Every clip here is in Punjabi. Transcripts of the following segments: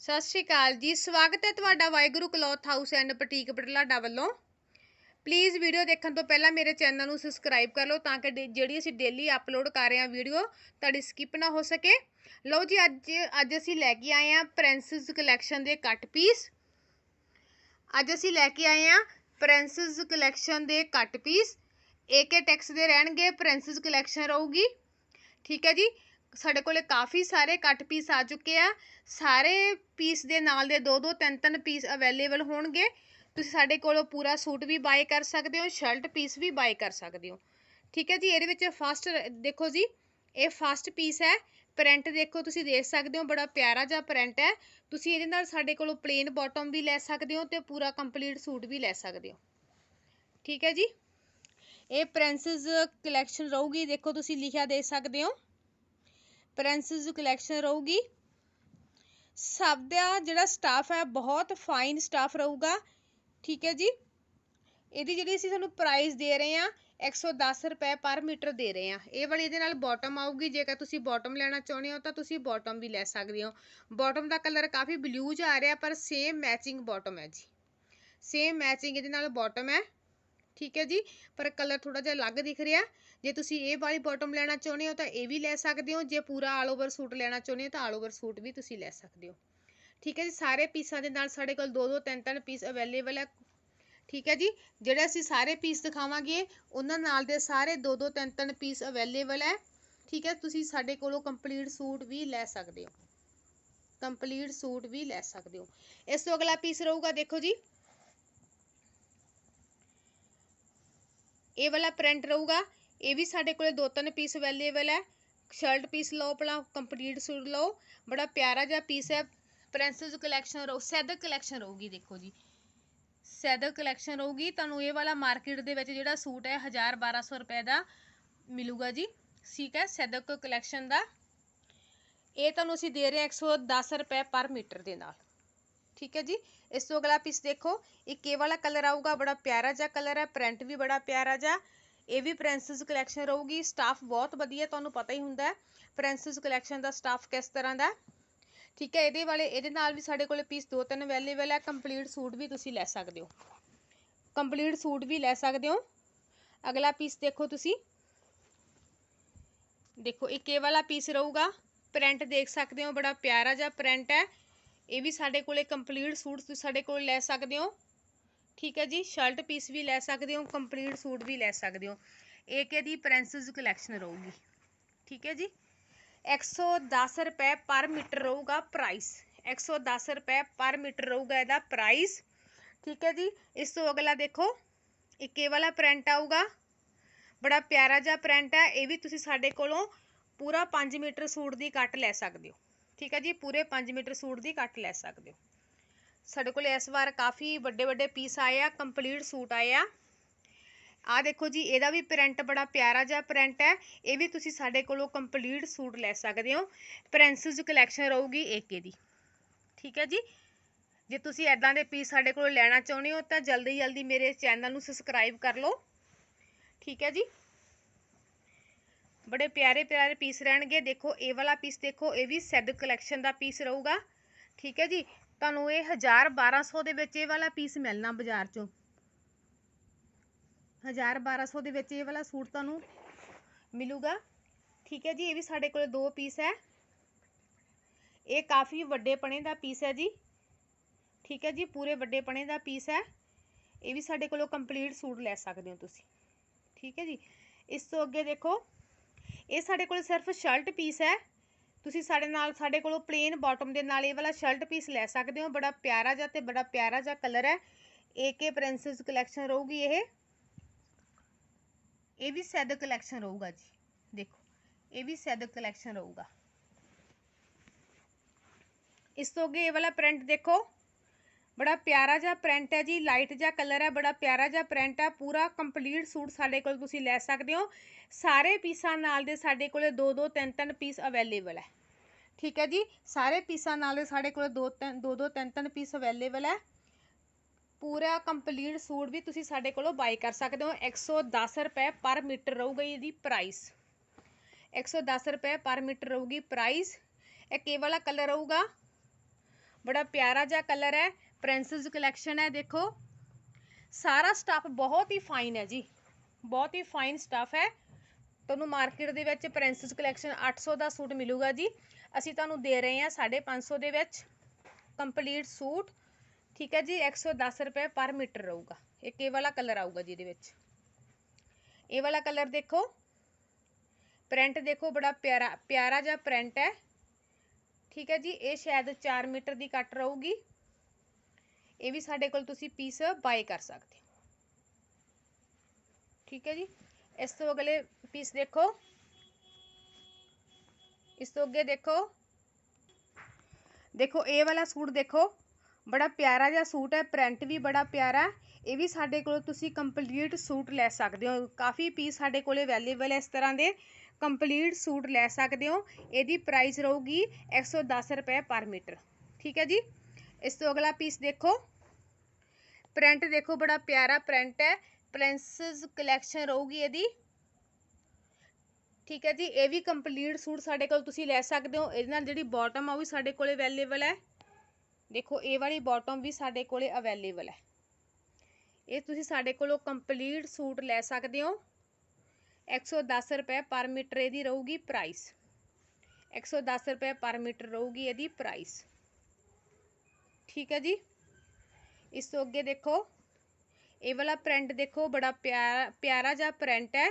ਸਤਿ ਸ਼੍ਰੀ ਅਕਾਲ ਜੀ। ਸਵਾਗਤ ਹੈ ਤੁਹਾਡਾ Waheguru cloth house and boutique Budhlada ਵੱਲੋਂ। ਪਲੀਜ਼ ਵੀਡੀਓ ਦੇਖਣ ਤੋਂ ਪਹਿਲਾਂ ਮੇਰੇ ਚੈਨਲ ਨੂੰ ਸਬਸਕ੍ਰਾਈਬ ਕਰ ਲਓ ਤਾਂ ਕਿ ਡੇ- ਜਿਹੜੀ ਅਸੀਂ ਡੇਲੀ ਅਪਲੋਡ ਕਰ ਰਹੇ ਹਾਂ ਵੀਡੀਓ ਤੁਹਾਡੀ ਸਕਿਪ ਨਾ ਹੋ ਸਕੇ। ਲਓ ਜੀ, ਅੱਜ ਅੱਜ ਅਸੀਂ ਲੈ ਕੇ ਆਏ ਹਾਂ ਪ੍ਰਿੰਸਸ ਕਲੈਕਸ਼ਨ ਦੇ ਕੱਟ ਪੀਸ ਅੱਜ ਅਸੀਂ ਲੈ ਕੇ ਆਏ ਹਾਂ ਪ੍ਰਿੰਸਸ ਕਲੈਕਸ਼ਨ ਦੇ ਕੱਟ ਪੀਸ ਏਕੇ ਟੈਕਸ ਦੇ ਰਹਿਣਗੇ ਪ੍ਰਿੰਸਸ ਕਲੈਕਸ਼ਨ ਰਹੂਗੀ। ਠੀਕ ਹੈ ਜੀ। ਸਾਡੇ ਕੋਲੇ ਕਾਫੀ ਸਾਰੇ ਕੱਟ ਪੀਸ ਆ ਚੁੱਕੇ ਆ। ਸਾਰੇ ਪੀਸ ਦੇ ਨਾਲ ਦੇ ਦੋ ਦੋ, ਤਿੰਨ ਤਿੰਨ ਪੀਸ ਅਵੇਲੇਬਲ ਹੋਣਗੇ। ਤੁਸੀਂ ਸਾਡੇ ਕੋਲੋਂ ਪੂਰਾ ਸੂਟ ਵੀ ਬਾਏ ਕਰ ਸਕਦੇ ਹੋ ਸ਼ਰਟ ਪੀਸ ਵੀ ਬਾਏ ਕਰ ਸਕਦੇ ਹੋ। ਠੀਕ ਹੈ ਜੀ, ਇਹਦੇ ਵਿੱਚ ਫਸਟ ਦੇਖੋ ਜੀ, ਇਹ ਫਸਟ ਪੀਸ ਹੈ। ਪ੍ਰਿੰਟ ਦੇਖੋ, ਤੁਸੀਂ ਦੇਖ ਸਕਦੇ ਹੋ, ਬੜਾ ਪਿਆਰਾ ਜਿਹਾ ਪ੍ਰਿੰਟ ਹੈ। ਤੁਸੀਂ ਇਹਦੇ ਨਾਲ ਸਾਡੇ ਕੋਲੋਂ ਪਲੇਨ ਬਾਟਮ ਵੀ ਲੈ ਸਕਦੇ ਹੋ ਤੇ ਪੂਰਾ ਕੰਪਲੀਟ ਸੂਟ ਵੀ ਲੈ ਸਕਦੇ ਹੋ। ਠੀਕ ਹੈ ਜੀ, ਇਹ ਪ੍ਰਿੰਸਸ ਕਲੈਕਸ਼ਨ ਰਹੂਗੀ। ਦੇਖੋ, ਤੁਸੀਂ ਲਿਖਿਆ ਦੇ ਸਕਦੇ ਹੋ। ਪ੍ਰਿੰਸਸ ਕਲੈਕਸ਼ਨ ਰਹੂਗੀ। ਸਭ ਦਾ ਜਿਹੜਾ ਸਟਾਫ ਹੈ, ਬਹੁਤ ਫਾਈਨ ਸਟਾਫ ਰਹੂਗਾ। ਠੀਕ ਹੈ ਜੀ? ਇਹਦੀ ਜਿਹੜੀ ਅਸੀਂ ਤੁਹਾਨੂੰ ਪ੍ਰਾਈਸ ਦੇ ਰਹੇ ਹਾਂ 110 ਰੁਪਏ ਪਰ ਮੀਟਰ ਦੇ ਰਹੇ ਹਾਂ। ਇਹ ਵਾਲੀ ਇਹਦੇ ਨਾਲ ਬਾਟਮ ਆਊਗੀ। ਜੇਕਰ ਤੁਸੀਂ ਬਾਟਮ ਲੈਣਾ ਚਾਹੁੰਦੇ ਹੋ, ਤਾਂ ਤੁਸੀਂ ਬਾਟਮ ਵੀ ਲੈ ਸਕਦੇ ਹੋ। ਬਾਟਮ ਦਾ ਕਲਰ ਕਾਫੀ ਬਲੂ ਜਿਹਾ ਆ ਰਿਹਾ, ਪਰ ਸੇਮ ਮੈਚਿੰਗ ਬਾਟਮ ਹੈ ਜੀ। ਸੇਮ ਮੈਚਿੰਗ ਇਹਦੇ ਨਾਲ ਬਾਟਮ ਹੈ। ਠੀਕ ਹੈ ਜੀ, ਪਰ ਕਲਰ ਥੋੜਾ ਜਿਹਾ ਅਲੱਗ ਦਿਖ ਰਿਹਾ। ਜੇ ਤੁਸੀਂ ਇਹ ਵਾਲੀ ਬਾਟਮ ਲੈਣਾ ਚਾਹੁੰਦੇ ਹੋ ਤਾਂ ਇਹ ਵੀ ਲੈ ਸਕਦੇ ਹੋ। ਜੇ ਪੂਰਾ ਆਲ ਓਵਰ ਸੂਟ ਲੈਣਾ ਚਾਹੁੰਦੇ ਹੋ ਤਾਂ ਆਲ ਓਵਰ ਸੂਟ ਵੀ ਤੁਸੀਂ ਲੈ ਸਕਦੇ ਹੋ। ਠੀਕ ਹੈ ਜੀ, ਸਾਰੇ ਪੀਸਾਂ ਦੇ ਨਾਲ ਸਾਡੇ ਕੋਲ ਦੋ ਦੋ ਤਿੰਨ ਤਿੰਨ ਪੀਸ ਅਵੇਲੇਬਲ ਹੈ। ਠੀਕ ਹੈ ਜੀ, ਜਿਹੜੇ ਅਸੀਂ ਸਾਰੇ ਪੀਸ ਦਿਖਾਵਾਂਗੇ, ਉਹਨਾਂ ਨਾਲ ਦੇ ਸਾਰੇ ਦੋ ਦੋ ਤਿੰਨ ਤਿੰਨ ਪੀਸ ਅਵੇਲੇਬਲ ਹੈ। ਠੀਕ ਹੈ, ਤੁਸੀਂ ਸਾਡੇ ਕੋਲੋਂ ਕੰਪਲੀਟ ਸੂਟ ਵੀ ਲੈ ਸਕਦੇ ਹੋ। ਕੰਪਲੀਟ ਸੂਟ ਵੀ ਲੈ ਸਕਦੇ ਹੋ। ਇਸ ਤੋਂ ਅਗਲਾ ਪੀਸ ਰਹੂਗਾ ਦੇਖੋ ਜੀ। ਇਹ ਵਾਲਾ ਪ੍ਰਿੰਟ ਰਹੂਗਾ। ਇਹ ਵੀ ਸਾਡੇ ਕੋਲੇ ਦੋ ਤਿੰਨ ਪੀਸ ਅਵੇਲੇਬਲ ਹੈ। ਸ਼ਰਟ ਪੀਸ ਲਓ ਆਪਣਾ ਕੰਪਲੀਟ ਸੂਟ ਲਓ। ਬੜਾ ਪਿਆਰਾ ਜਿਹਾ ਪੀਸ ਹੈ। ਪ੍ਰਿੰਸਸ ਕਲੈਕਸ਼ਨ ਰਹੂ ਸੈਦਰ ਕਲੈਕਸ਼ਨ ਰਹੂਗੀ, ਦੇਖੋ ਜੀ। ਸੈਦਰ ਕਲੈਕਸ਼ਨ ਰਹੂਗੀ। ਤੁਹਾਨੂੰ ਇਹ ਵਾਲਾ ਮਾਰਕੀਟ ਦੇ ਵਿੱਚ ਜਿਹੜਾ ਸੂਟ ਹੈ 1000 1200 ਰੁਪਏ ਦਾ ਮਿਲੂਗਾ ਜੀ। ਠੀਕ ਹੈ ਸੈਦਰ ਕਲੈਕਸ਼ਨ ਦਾ। ਇਹ ਤੁਹਾਨੂੰ ਅਸੀਂ ਦੇ ਰਹੇ ਹਾਂ 110 ਰੁਪਏ ਪਰ ਮੀਟਰ ਦੇ ਨਾਲ। ਠੀਕ ਹੈ ਜੀ। ਇਸ ਤੋਂ ਅਗਲਾ ਪੀਸ ਦੇਖੋ। ਇੱਕ ਇਹ ਵਾਲਾ ਕਲਰ ਆਊਗਾ, ਬੜਾ ਪਿਆਰਾ ਜਿਹਾ ਕਲਰ ਹੈ। ਪ੍ਰਿੰਟ ਵੀ ਬੜਾ ਪਿਆਰਾ ਜਿਹਾ। ਇਹ ਵੀ ਪ੍ਰਿੰਸਸ ਕਲੈਕਸ਼ਨ ਰਹੂਗੀ। ਸਟਾਫ ਬਹੁਤ ਵਧੀਆ, ਤੁਹਾਨੂੰ ਪਤਾ ਹੀ ਹੁੰਦਾ ਹੈ। ਪ੍ਰਿੰਸਸ ਕਲੈਕਸ਼ਨ ਦਾ ਸਟਾਫ ਕਿਸ ਤਰ੍ਹਾਂ ਦਾ ਠੀਕ ਹੈ, ਇਹਦੇ ਵਾਲੇ, ਇਹਦੇ ਨਾਲ ਵੀ ਸਾਡੇ ਕੋਲੇ ਪੀਸ ਦੋ ਤਿੰਨ ਅਵੇਲੇਬਲ ਹੈ। ਕੰਪਲੀਟ ਸੂਟ ਵੀ ਤੁਸੀਂ ਲੈ ਸਕਦੇ ਹੋ। ਕੰਪਲੀਟ ਸੂਟ ਵੀ ਲੈ ਸਕਦੇ ਹੋ। ਅਗਲਾ ਪੀਸ ਦੇਖੋ ਤੁਸੀਂ। ਦੇਖੋ, ਇੱਕ ਇਹ ਵਾਲਾ ਪੀਸ ਰਹੂਗਾ। ਪ੍ਰਿੰਟ ਦੇਖ ਸਕਦੇ ਹੋ, ਬੜਾ ਪਿਆਰਾ ਜਿਹਾ ਪ੍ਰਿੰਟ ਹੈ। ਇਹ ਵੀ ਸਾਡੇ ਕੋਲੇ ਕੰਪਲੀਟ ਸੂਟ ਤੁਸੀਂ ਸਾਡੇ ਕੋਲ ਲੈ ਸਕਦੇ ਹੋ। ਠੀਕ ਹੈ ਜੀ ਸ਼ਰਟ ਪੀਸ ਵੀ ਲੈ ਸਕਦੇ ਹੋ ਕੰਪਲੀਟ ਸੂਟ ਵੀ ਲੈ ਸਕਦੇ ਹੋ। ਏਕੇ ਦੀ ਪ੍ਰਿੰਸਸ ਕਲੈਕਸ਼ਨ ਰਹੂਗੀ। ਠੀਕ ਹੈ ਜੀ 110 ਰੁਪਏ ਪਰ ਮੀਟਰ ਰਹੂਗਾ ਪ੍ਰਾਈਸ 110 ਰੁਪਏ ਪਰ ਮੀਟਰ ਰਹੂਗਾ ਇਹਦਾ ਪ੍ਰਾਈਸ ਠੀਕ ਹੈ ਜੀ, ਇਸ ਤੋਂ ਅਗਲਾ ਦੇਖੋ, ਇੱਕ ਇਹ ਵਾਲਾ ਪ੍ਰਿੰਟ ਆਊਗਾ। ਬੜਾ ਪਿਆਰਾ ਜਿਹਾ ਪ੍ਰਿੰਟ ਹੈ, ਇਹ ਵੀ ਤੁਸੀਂ ਸਾਡੇ ਕੋਲੋਂ ਪੂਰਾ 5 ਮੀਟਰ ਸੂਟ ਦੀ ਕੱਟ ਲੈ ਸਕਦੇ ਹੋ। ਠੀਕ ਹੈ ਜੀ, ਪੂਰੇ 5 ਮੀਟਰ ਸੂਟ ਦੀ ਕੱਟ ਲੈ ਸਕਦੇ ਹੋ। ਸਾਡੇ ਕੋਲ ਇਸ ਵਾਰ ਕਾਫੀ ਵੱਡੇ ਵੱਡੇ ਪੀਸ ਆਏ ਆ ਕੰਪਲੀਟ ਸੂਟ ਆਏ ਆ। ਆ ਦੇਖੋ ਜੀ, ਇਹਦਾ ਵੀ ਪ੍ਰਿੰਟ ਬੜਾ ਪਿਆਰਾ ਜਿਹਾ ਪ੍ਰਿੰਟ ਹੈ। ਇਹ ਵੀ ਤੁਸੀਂ ਸਾਡੇ ਕੋਲੋਂ ਕੰਪਲੀਟ ਸੂਟ ਲੈ ਸਕਦੇ ਹੋ। ਪ੍ਰਿੰਸਸ ਕਲੈਕਸ਼ਨ ਰਹੂਗੀ ਏਕੇ ਦੀ। ਠੀਕ ਹੈ ਜੀ? ਜੇ ਤੁਸੀਂ ਐਦਾਂ ਦੇ ਪੀਸ ਸਾਡੇ ਕੋਲੋਂ ਲੈਣਾ ਚਾਹੁੰਦੇ ਹੋ, ਤਾਂ ਜਲਦੀ ਜਲਦੀ ਮੇਰੇ ਚੈਨਲ ਨੂੰ ਸਬਸਕ੍ਰਾਈਬ ਕਰ ਲਓ। ਠੀਕ ਹੈ ਜੀ? ਬੜੇ ਪਿਆਰੇ ਪਿਆਰੇ ਪੀਸ ਰਹਿਣਗੇ। ਦੇਖੋ, ਇਹ ਵਾਲਾ ਪੀਸ ਦੇਖੋ, ਇਹ ਵੀ ਸੈਦ ਕਲੈਕਸ਼ਨ ਦਾ ਪੀਸ ਰਹੂਗਾ। ਠੀਕ ਹੈ ਜੀ? ਤੁਹਾਨੂੰ ਇਹ 1000 1200 ਦੇ ਵਿੱਚ ਇਹ ਵਾਲਾ ਪੀਸ ਮਿਲਣਾ ਬਾਜ਼ਾਰ ਚੋਂ। 1000 1200 ਦੇ ਵਿੱਚ ਇਹ ਵਾਲਾ ਸੂਟ ਤੁਹਾਨੂੰ ਮਿਲੂਗਾ। ਠੀਕ ਹੈ ਜੀ? ਇਹ ਵੀ ਸਾਡੇ ਕੋਲ ਦੋ ਪੀਸ ਹੈ। ਇਹ ਕਾਫੀ ਵੱਡੇ ਪਣੇ ਦਾ ਪੀਸ ਹੈ ਜੀ। ਠੀਕ ਹੈ ਜੀ? ਪੂਰੇ ਵੱਡੇ ਪਣੇ ਦਾ ਪੀਸ ਹੈ। ਇਹ ਵੀ ਸਾਡੇ ਕੋਲੋਂ ਕੰਪਲੀਟ ਸੂਟ ਲੈ ਸਕਦੇ ਹੋ ਤੁਸੀਂ। ਠੀਕ ਹੈ ਜੀ? ਇਸ ਤੋਂ ਅੱਗੇ ਦੇਖੋ ਇਹ ਸਾਡੇ ਕੋਲ ਸਿਰਫ ਸ਼ਰਟ ਪੀਸ ਹੈ। ਤੁਸੀਂ ਸਾਡੇ ਨਾਲ, ਸਾਡੇ ਕੋਲੋਂ ਪਲੇਨ ਬਾਟਮ ਦੇ ਨਾਲ ਇਹ ਵਾਲਾ ਸ਼ਰਟ ਪੀਸ ਲੈ ਸਕਦੇ ਹੋ। ਬੜਾ ਪਿਆਰਾ ਜਿਹਾ ਤੇ ਬੜਾ ਪਿਆਰਾ ਜਿਹਾ ਕਲਰ ਹੈ। ਏਕੇ ਪ੍ਰਿੰਸਸ ਕਲੈਕਸ਼ਨ ਰਹੂਗੀ ਇਹ। ਇਹ ਵੀ ਸੈਦ ਕਲੈਕਸ਼ਨ ਰਹੂਗਾ ਜੀ। ਦੇਖੋ, ਇਹ ਵੀ ਸੈਦ ਕਲੈਕਸ਼ਨ ਰਹੂਗਾ। ਇਸ ਤੋਂ ਅੱਗੇ ਇਹ ਵਾਲਾ ਪ੍ਰਿੰਟ ਦੇਖੋ। ਬੜਾ ਪਿਆਰਾ ਜਿਹਾ ਪ੍ਰਿੰਟ ਹੈ ਜੀ ਲਾਈਟ ਜਿਹਾ ਕਲਰ ਹੈ, ਬੜਾ ਪਿਆਰਾ ਜਿਹਾ ਪ੍ਰਿੰਟ ਹੈ, ਪੂਰਾ ਕੰਪਲੀਟ ਸੂਟ ਸਾਡੇ ਕੋਲ ਤੁਸੀਂ ਲੈ ਸਕਦੇ ਹੋ। ਸਾਰੇ ਪੀਸਾਂ ਨਾਲ ਦੇ ਸਾਡੇ ਕੋਲੇ ਦੋ ਦੋ, ਤਿੰਨ ਤਿੰਨ ਪੀਸ ਅਵੇਲੇਬਲ ਹੈ। ਠੀਕ ਹੈ ਜੀ, ਸਾਰੇ ਪੀਸਾਂ ਨਾਲ ਦੇ ਸਾਡੇ ਕੋਲੇ ਦੋ, ਤਿੰਨ, ਦੋ ਦੋ, ਤਿੰਨ ਤਿੰਨ ਪੀਸ ਅਵੇਲੇਬਲ ਹੈ। ਪੂਰਾ ਕੰਪਲੀਟ ਸੂਟ ਵੀ ਤੁਸੀਂ ਸਾਡੇ ਕੋਲੋਂ ਬਾਈ ਕਰ ਸਕਦੇ ਹੋ। 110 ਰੁਪਏ ਪਰ ਮੀਟਰ ਰਹੂਗਾ ਇਹਦੀ ਪ੍ਰਾਈਸ 110 ਰੁਪਏ ਪਰ ਮੀਟਰ ਰਹੂਗੀ ਪ੍ਰਾਈਸ ਇਹ ਕੇ ਵਾਲਾ ਕਲਰ ਰਹੂਗਾ। ਬੜਾ ਪਿਆਰਾ ਜਿਹਾ ਕਲਰ ਹੈ। ਪ੍ਰਿੰਸਸ ਕਲੈਕਸ਼ਨ ਹੈ, ਦੇਖੋ। ਸਾਰਾ ਸਟਾਫ ਬਹੁਤ ਹੀ ਫਾਈਨ ਹੈ ਜੀ। ਬਹੁਤ ਹੀ ਫਾਈਨ ਸਟਾਫ ਹੈ। ਤੁਹਾਨੂੰ ਮਾਰਕੀਟ ਦੇ ਵਿੱਚ ਪ੍ਰਿੰਸਸ ਕਲੈਕਸ਼ਨ 800 ਦਾ ਸੂਟ ਮਿਲੂਗਾ ਜੀ। ਅਸੀਂ ਤੁਹਾਨੂੰ ਦੇ ਰਹੇ ਹਾਂ 550 ਦੇ ਵਿੱਚ। Complete suit. ਠੀਕ ਹੈ ਜੀ 110 ਰੁਪਏ ਪਰ ਮੀਟਰ ਰਹੂਗਾ। ਇੱਕ ਇਹ ਵਾਲਾ ਕਲਰ ਆਊਗਾ ਜੀ ਇਹਦੇ ਵਿੱਚ। ਇਹ ਵਾਲਾ ਕਲਰ ਦੇਖੋ। ਪ੍ਰਿੰਟ ਦੇਖੋ, ਬੜਾ ਪਿਆਰਾ ਪਿਆਰਾ ਜਿਹਾ ਪ੍ਰਿੰਟ ਹੈ। ਠੀਕ ਹੈ ਜੀ, ਇਹ ਸ਼ਾਇਦ 4 ਮੀਟਰ ਦੀ ਕੱਟ ਰਹੂਗੀ। ਇਹ ਵੀ ਸਾਡੇ ਕੋਲ ਤੁਸੀਂ ਪੀਸ ਬਾਏ ਕਰ ਸਕਦੇ ਹੋ। ਠੀਕ ਹੈ ਜੀ? ਇਸ ਤੋਂ ਅਗਲੇ ਪੀਸ ਦੇਖੋ। ਇਸ ਤੋਂ ਅੱਗੇ ਦੇਖੋ। ਦੇਖੋ, ਇਹ ਵਾਲਾ ਸੂਟ ਦੇਖੋ। ਬੜਾ ਪਿਆਰਾ ਜਿਹਾ ਸੂਟ ਹੈ ਪ੍ਰਿੰਟ ਵੀ ਬੜਾ ਪਿਆਰਾ ਇਹ ਵੀ ਸਾਡੇ ਕੋਲ ਤੁਸੀਂ ਕੰਪਲੀਟ ਸੂਟ ਲੈ ਸਕਦੇ ਹੋ। ਕਾਫੀ ਪੀਸ ਸਾਡੇ ਕੋਲੇ ਅਵੇਲੇਬਲ ਹੈ ਇਸ ਤਰ੍ਹਾਂ ਦੇ। ਕੰਪਲੀਟ ਸੂਟ ਲੈ ਸਕਦੇ ਹੋ। ਇਹਦੀ ਪ੍ਰਾਈਸ ਰਹੂਗੀ 110 ਰੁਪਏ ਪਰ ਮੀਟਰ। ਠੀਕ ਹੈ ਜੀ? ਇਸ ਤੋਂ ਅਗਲਾ ਪੀਸ ਦੇਖੋ। ਪ੍ਰਿੰਟ ਦੇਖੋ, ਬੜਾ ਪਿਆਰਾ ਪ੍ਰਿੰਟ ਹੈ। ਪ੍ਰਿੰਸਸ ਕਲੈਕਸ਼ਨ ਰਹੂਗੀ ਇਹਦੀ। ਠੀਕ ਹੈ ਜੀ, ਇਹ ਵੀ ਕੰਪਲੀਟ ਸੂਟ ਸਾਡੇ ਕੋਲ ਤੁਸੀਂ ਲੈ ਸਕਦੇ ਹੋ। ਇਹਦੇ ਨਾਲ ਜਿਹੜੀ ਬਾਟਮ ਆ ਉਹ ਵੀ ਸਾਡੇ ਕੋਲੇ ਅਵੇਲੇਬਲ ਹੈ। ਦੇਖੋ, ਇਹ ਵਾਲੀ ਬਾਟਮ ਵੀ ਸਾਡੇ ਕੋਲੇ ਅਵੇਲੇਬਲ ਹੈ। ਇਹ ਤੁਸੀਂ ਸਾਡੇ ਕੋਲੋਂ ਕੰਪਲੀਟ ਸੂਟ ਲੈ ਸਕਦੇ ਹੋ। 110 ਰੁਪਏ ਪਰ ਮੀਟਰ ਇਹਦੀ ਰਹੂਗੀ ਪ੍ਰਾਈਸ 110 ਰੁਪਏ ਪਰ ਮੀਟਰ ਰਹੂਗੀ ਇਹਦੀ ਪ੍ਰਾਈਸ ਠੀਕ ਹੈ ਜੀ। ਇਸ ਤੋਂ ਅੱਗੇ ਦੇਖੋ, ਇਹ ਵਾਲਾ ਪ੍ਰਿੰਟ ਦੇਖੋ, ਬੜਾ ਪਿਆਰਾ ਪਿਆਰਾ ਜਿਹਾ ਪ੍ਰਿੰਟ ਹੈ।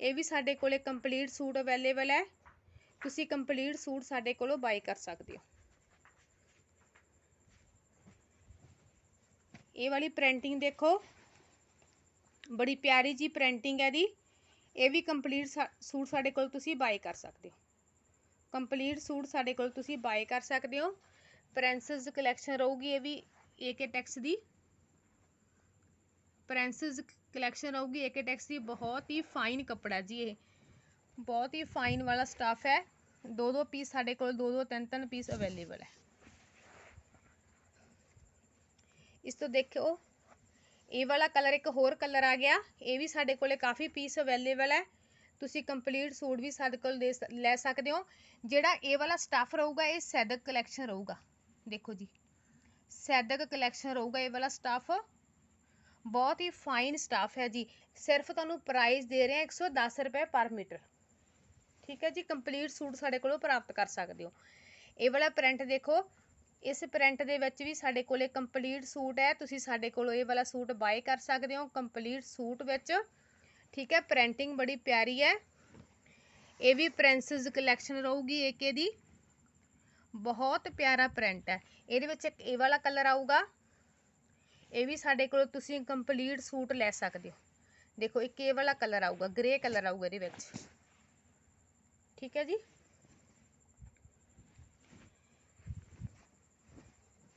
ਇਹ ਵੀ ਸਾਡੇ ਕੋਲੇ ਕੰਪਲੀਟ ਸੂਟ ਅਵੇਲੇਬਲ ਹੈ। ਤੁਸੀਂ ਕੰਪਲੀਟ ਸੂਟ ਸਾਡੇ ਕੋਲੋਂ ਬਾਈ ਕਰ ਸਕਦੇ ਹੋ। ਇਹ ਵਾਲੀ ਪ੍ਰਿੰਟਿੰਗ ਦੇਖੋ, ਬੜੀ ਪਿਆਰੀ ਜੀ ਪ੍ਰਿੰਟਿੰਗ ਹੈ ਦੀ ਇਹ ਵੀ ਕੰਪਲੀਟ ਸੂਟ ਸਾਡੇ ਕੋਲ ਤੁਸੀਂ ਬਾਈ ਕਰ ਸਕਦੇ ਹੋ। ਕੰਪਲੀਟ ਸੂਟ ਸਾਡੇ ਕੋਲ ਤੁਸੀਂ ਬਾਈ ਕਰ ਸਕਦੇ ਹੋ। ਪ੍ਰੈਂਸਿਸ ਕਲੈਕਸ਼ਨ ਰਹੂਗੀ ਇਹ ਵੀ ਏਕੇ ਟੈਕਸ ਦੀ। ਪ੍ਰੈਂਸਿਸ ਕਲੈਕਸ਼ਨ ਰਹੂਗੀ ਏਕੇ ਟੈਕਸ ਦੀ। ਬਹੁਤ ਹੀ ਫਾਈਨ ਕੱਪੜਾ ਜੀ ਇਹ। ਬਹੁਤ ਹੀ ਫਾਈਨ ਵਾਲਾ ਸਟਾਫ ਹੈ। ਦੋ ਦੋ ਪੀਸ ਸਾਡੇ ਕੋਲ ਦੋ ਦੋ ਤਿੰਨ ਤਿੰਨ ਪੀਸ ਅਵੇਲੇਬਲ ਹੈ। ਇਸ ਤੋਂ ਦੇਖਿਓ, ਇਹ ਵਾਲਾ ਕਲਰ ਇੱਕ ਹੋਰ ਕਲਰ ਆ ਗਿਆ। ਇਹ ਵੀ ਸਾਡੇ ਕੋਲੇ ਕਾਫੀ ਪੀਸ ਅਵੇਲੇਬਲ ਹੈ। ਤੁਸੀਂ ਕੰਪਲੀਟ ਸੂਟ ਵੀ ਸਾਡੇ ਕੋਲ ਦੇ ਲੈ ਸਕਦੇ ਹੋ। ਜਿਹੜਾ ਇਹ ਵਾਲਾ ਸਟੱਫ ਰਹੂਗਾ, ਇਹ ਸੈਦਕ ਕਲੈਕਸ਼ਨ ਰਹੂਗਾ। ਦੇਖੋ ਜੀ। ਸੈਦਕ ਕਲੈਕਸ਼ਨ ਰਹੂਗਾ ਇਹ ਵਾਲਾ ਸਟਾਫ ਬਹੁਤ ਹੀ ਫਾਈਨ ਸਟਾਫ ਹੈ ਜੀ। ਸਿਰਫ ਤੁਹਾਨੂੰ ਪ੍ਰਾਈਸ ਦੇ ਰਹੇ ਹਾਂ 110 ਰੁਪਏ ਪਰ ਮੀਟਰ ਠੀਕ ਹੈ ਜੀ ਕੰਪਲੀਟ ਸੂਟ ਸਾਡੇ ਕੋਲੋਂ ਪ੍ਰਾਪਤ ਕਰ ਸਕਦੇ ਹੋ। ਇਹ ਵਾਲਾ ਪ੍ਰਿੰਟ ਦੇਖੋ। ਇਸ ਪ੍ਰਿੰਟ ਦੇ ਵਿੱਚ ਵੀ ਸਾਡੇ ਕੋਲੇ ਕੰਪਲੀਟ ਸੂਟ ਹੈ। ਤੁਸੀਂ ਸਾਡੇ ਕੋਲੋਂ ਇਹ ਵਾਲਾ ਸੂਟ ਬਾਏ ਕਰ ਸਕਦੇ ਹੋ ਕੰਪਲੀਟ ਸੂਟ ਵਿੱਚ। ਠੀਕ ਹੈ ਪ੍ਰਿੰਟਿੰਗ ਬੜੀ ਪਿਆਰੀ ਹੈ। ਇਹ ਵੀ ਪ੍ਰਿੰਸਸ ਕਲੈਕਸ਼ਨ ਰਹੂਗੀ ਇੱਕ ਇਹਦੀ। ਬਹੁਤ ਪਿਆਰਾ ਪ੍ਰਿੰਟ ਹੈ। ਇਹਦੇ ਵਿੱਚ ਇੱਕ ਇਹ ਵਾਲਾ ਕਲਰ ਆਊਗਾ। ਇਹ ਵੀ ਸਾਡੇ ਕੋਲ ਤੁਸੀਂ ਕੰਪਲੀਟ ਸੂਟ ਲੈ ਸਕਦੇ ਹੋ। ਦੇਖੋ, ਇੱਕ ਇਹ ਵਾਲਾ ਕਲਰ ਆਊਗਾ ਗ੍ਰੇ ਕਲਰ ਆਊਗਾ ਇਹਦੇ ਵਿੱਚ। ਠੀਕ ਹੈ ਜੀ?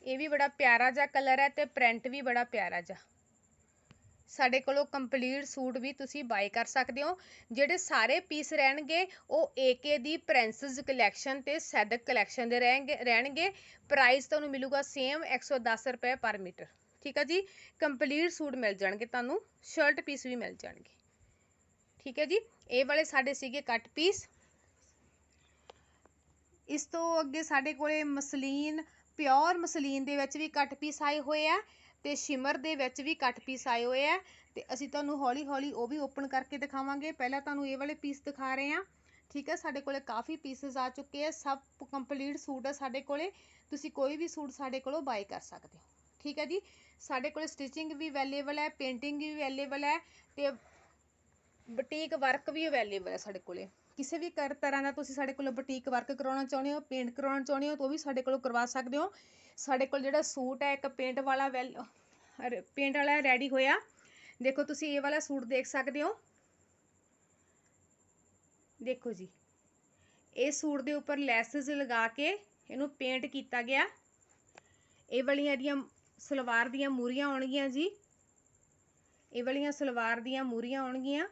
ਇਹ ਵੀ ਬੜਾ ਪਿਆਰਾ ਜਿਹਾ ਕਲਰ ਹੈ ਤੇ ਪ੍ਰਿੰਟ ਵੀ ਬੜਾ ਪਿਆਰਾ ਜਿਹਾ। ਸਾਡੇ ਕੋਲੋਂ ਕੰਪਲੀਟ ਸੂਟ ਵੀ ਤੁਸੀਂ ਬਾਏ ਕਰ ਸਕਦੇ ਹੋ। ਜਿਹੜੇ ਸਾਰੇ ਪੀਸ ਰਹਿਣਗੇ, ਉਹ ਏਕੇ ਦੀ ਪ੍ਰਿੰਸਸ ਕਲੈਕਸ਼ਨ ਤੇ ਸੈਦਕ ਕਲੈਕਸ਼ਨ ਦੇ ਰਹਿਣਗੇ ਰਹਿਣਗੇ। ਪ੍ਰਾਈਸ ਤੁਹਾਨੂੰ ਮਿਲੂਗਾ ਸੇਮ 110 ਰੁਪਏ ਪਰ ਮੀਟਰ। ਠੀਕ ਹੈ ਜੀ? ਕੰਪਲੀਟ ਸੂਟ ਮਿਲ ਜਾਣਗੇ ਤੁਹਾਨੂੰ ਸ਼ਰਟ ਪੀਸ ਵੀ ਮਿਲ ਜਾਣਗੇ। ਠੀਕ ਹੈ ਜੀ? ਇਹ ਵਾਲੇ ਸਾਡੇ ਸੀਗੇ ਕੱਟ ਪੀਸ ਇਸ ਤੋਂ ਅੱਗੇ ਸਾਡੇ ਕੋਲੇ ਮਸਲੀਨ ਪਿਓਰ ਮਸਲੀਨ ਦੇ ਵਿੱਚ ਵੀ ਕੱਟ ਪੀਸ ਆਏ ਹੋਏ ਆ। ਤੇ ਸ਼ਿਮਰ ਦੇ ਵਿੱਚ ਵੀ ਕੱਟ ਪੀਸ ਆਏ ਹੋਏ ਆ ਤੇ ਅਸੀਂ ਤੁਹਾਨੂੰ ਹੌਲੀ ਹੌਲੀ ਉਹ ਵੀ ਓਪਨ ਕਰਕੇ ਦਿਖਾਵਾਂਗੇ। ਪਹਿਲਾਂ ਤੁਹਾਨੂੰ ਇਹ ਵਾਲੇ ਪੀਸ ਦਿਖਾ ਰਹੇ ਆ ਠੀਕ ਹੈ, ਸਾਡੇ ਕੋਲੇ ਕਾਫੀ ਪੀਸਸ ਆ ਚੁੱਕੇ ਆ, ਸਭ ਕੰਪਲੀਟ ਸੂਟ ਹੈ ਸਾਡੇ ਕੋਲੇ। ਤੁਸੀਂ ਕੋਈ ਵੀ ਸੂਟ ਸਾਡੇ ਕੋਲੋਂ ਬਾਈ ਕਰ ਸਕਦੇ ਹੋ। ਠੀਕ ਹੈ ਜੀ, ਸਾਡੇ ਕੋਲ ਸਟਿਚਿੰਗ ਵੀ ਅਵੇਲੇਬਲ ਹੈ ਪੇਂਟਿੰਗ ਵੀ ਅਵੇਲੇਬਲ ਹੈ ਤੇ ਬੁਟੀਕ ਵਰਕ ਵੀ ਅਵੇਲੇਬਲ ਹੈ ਸਾਡੇ ਕੋਲੇ। ਕਿਸੇ ਵੀ ਕਰ ਤਰ੍ਹਾਂ ਦਾ ਤੁਸੀਂ ਸਾਡੇ ਕੋਲੋਂ ਬੁਟੀਕ ਵਰਕ ਕਰਾਉਣਾ ਚਾਹੁੰਦੇ ਹੋ ਪੇਂਟ ਕਰਾਉਣਾ ਚਾਹੁੰਦੇ ਹੋ, ਤਾਂ ਉਹ ਵੀ ਸਾਡੇ ਕੋਲੋਂ ਕਰਵਾ ਸਕਦੇ ਹੋ। ਸਾਡੇ ਕੋਲ ਜਿਹੜਾ ਸੂਟ ਹੈ, ਇੱਕ ਪੇਂਟ ਵਾਲਾ ਵੈਲ ਪੇਂਟ ਵਾਲਾ ਰੈਡੀ ਹੋਇਆ। ਦੇਖੋ ਤੁਸੀਂ ਇਹ ਵਾਲਾ ਸੂਟ ਦੇਖ ਸਕਦੇ ਹੋ। ਦੇਖੋ ਜੀ, ਇਹ ਸੂਟ ਦੇ ਉੱਪਰ ਲੈਸਸ ਲਗਾ ਕੇ ਇਹਨੂੰ ਪੇਂਟ ਕੀਤਾ ਗਿਆ। ਇਹ ਵਾਲੀਆਂ ਇਹਦੀਆਂ ਸਲਵਾਰ ਦੀਆਂ ਮੂਰੀਆਂ ਆਉਣਗੀਆਂ ਜੀ। ਇਹ ਵਾਲੀਆਂ ਸਲਵਾਰ ਦੀਆਂ ਮੂਰੀਆਂ ਆਉਣਗੀਆਂ।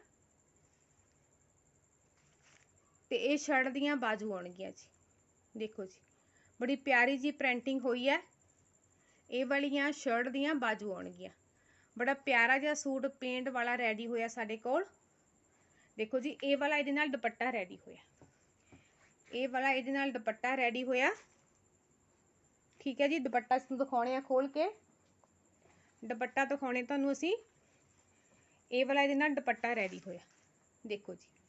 ਤੇ ਇਹ ਸ਼ਰਟ ਦੀਆਂ ਬਾਜੂ ਆਉਣਗੀਆਂ ਜੀ। ਦੇਖੋ ਜੀ, ਬੜੀ ਪਿਆਰੀ ਜੀ ਪ੍ਰਿੰਟਿੰਗ ਹੋਈ ਹੈ। ਇਹ ਵਾਲੀਆਂ ਸ਼ਰਟ ਦੀਆਂ ਬਾਜੂ ਆਉਣਗੀਆਂ। ਬੜਾ ਪਿਆਰਾ ਜਿਹਾ ਸੂਟ ਪੇਂਟ ਵਾਲਾ ਰੈਡੀ ਹੋਇਆ ਸਾਡੇ ਕੋਲ। ਦੇਖੋ ਜੀ, ਇਹ ਵਾਲਾ ਇਹਦੇ ਨਾਲ ਦੁਪੱਟਾ ਰੈਡੀ ਹੋਇਆ। ਇਹ ਵਾਲਾ ਇਹਦੇ ਨਾਲ ਦੁਪੱਟਾ ਰੈਡੀ ਹੋਇਆ। ਠੀਕ ਹੈ ਜੀ, ਦੁਪੱਟਾ ਤੁਹਾਨੂੰ ਦਿਖਾਉਣੇ ਆ ਖੋਲ ਕੇ। ਦੁਪੱਟਾ ਦਿਖਾਉਣੇ ਤੁਹਾਨੂੰ ਅਸੀਂ। ਇਹ ਵਾਲਾ ਇਹਦੇ ਨਾਲ ਦੁਪੱਟਾ ਰੈਡੀ ਹੋਇਆ। ਦੇਖੋ ਜੀ।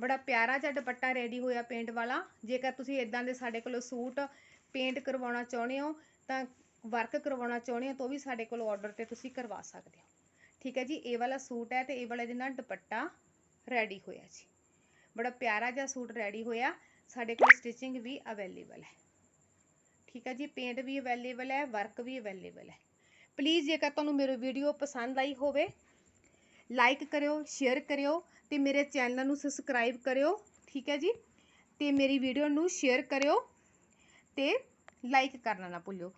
ਬੜਾ ਪਿਆਰਾ ਜਿਹਾ ਦੁਪੱਟਾ ਰੈਡੀ ਹੋਇਆ ਪੇਂਟ ਵਾਲਾ। ਜੇਕਰ ਤੁਸੀਂ ਇਦਾਂ ਦੇ ਸਾਡੇ ਕੋਲੋਂ ਸੂਟ ਪੇਂਟ ਕਰਵਾਉਣਾ ਚਾਹੁੰਦੇ ਹੋ, ਤਾਂ ਵਰਕ ਕਰਵਾਉਣਾ ਚਾਹੁੰਦੇ ਹੋ, ਤਾਂ ਉਹ ਵੀ ਸਾਡੇ ਕੋਲ ਆਰਡਰ ਤੇ ਤੁਸੀਂ ਕਰਵਾ ਸਕਦੇ ਹੋ। ਠੀਕ ਹੈ ਜੀ, ਇਹ ਵਾਲਾ ਸੂਟ ਹੈ ਤੇ ਇਹ ਵਾਲਾ ਇਹਦੇ ਨਾਲ ਦੁਪੱਟਾ ਰੈਡੀ ਹੋਇਆ ਜੀ। ਬੜਾ ਪਿਆਰਾ ਜਿਹਾ ਸੂਟ ਰੈਡੀ ਹੋਇਆ। ਸਾਡੇ ਕੋਲ ਸਟਿਚਿੰਗ ਵੀ ਅਵੇਲੇਬਲ ਹੈ। ਠੀਕ ਹੈ ਜੀ ਪੇਂਟ ਵੀ ਅਵੇਲੇਬਲ ਹੈ ਵਰਕ ਵੀ ਅਵੇਲੇਬਲ ਹੈ। ਪਲੀਜ਼ ਜੇਕਰ ਤੁਹਾਨੂੰ ਮੇਰੀ ਵੀਡੀਓ ਪਸੰਦ ਆਈ ਹੋਵੇ ਲਾਈਕ ਕਰਿਓ ਸ਼ੇਅਰ ਕਰਿਓ ਤੇ ਮੇਰੇ ਚੈਨਲ ਨੂੰ ਸਬਸਕ੍ਰਾਈਬ ਕਰਿਓ, ਠੀਕ ਹੈ ਜੀ? ਤੇ ਮੇਰੀ ਵੀਡੀਓ ਨੂੰ ਸ਼ੇਅਰ ਕਰਿਓ ਤੇ ਲਾਈਕ ਕਰਨਾ ਨਾ ਭੁੱਲਿਓ।